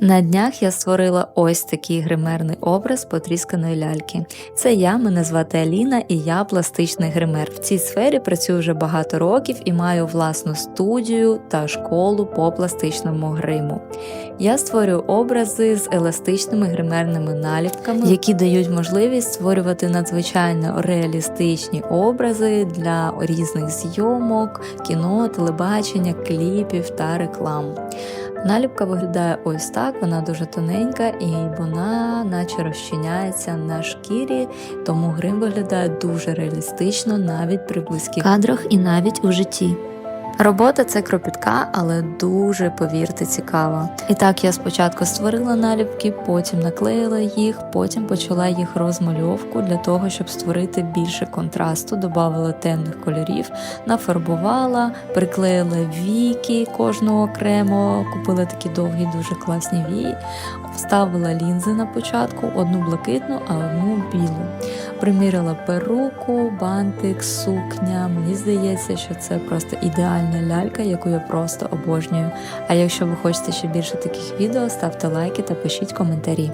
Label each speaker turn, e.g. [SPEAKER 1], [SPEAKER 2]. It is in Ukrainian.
[SPEAKER 1] На днях я створила ось такий гримерний образ потрісканої ляльки. Це я, мене звати Аліна, і я пластичний гример. В цій сфері працюю вже багато років і маю власну студію та школу по пластичному гриму. Я створюю образи з еластичними гримерними наліпками, які дають можливість створювати надзвичайно реалістичні образи для різних зйомок, кіно, телебачення, кліпів та реклам. Наліпка виглядає ось так, вона дуже тоненька і вона наче розчиняється на шкірі, тому грим виглядає дуже реалістично навіть при близьких кадрах і навіть у житті. Робота це кропітка, але дуже, повірте, цікава. І так я спочатку створила наліпки, потім наклеїла їх, потім почала їх розмальовку для того, щоб створити більше контрасту, додавала темних кольорів, нафарбувала, приклеїла віки кожного окремо, купила такі довгі, дуже класні вії, вставила лінзи на початку, одну блакитну, а одну білу. Приміряла перуку, бантик, сукня. Мені здається, що це просто ідеальна лялька, яку я просто обожнюю. А якщо ви хочете ще більше таких відео, ставте лайки та пишіть коментарі.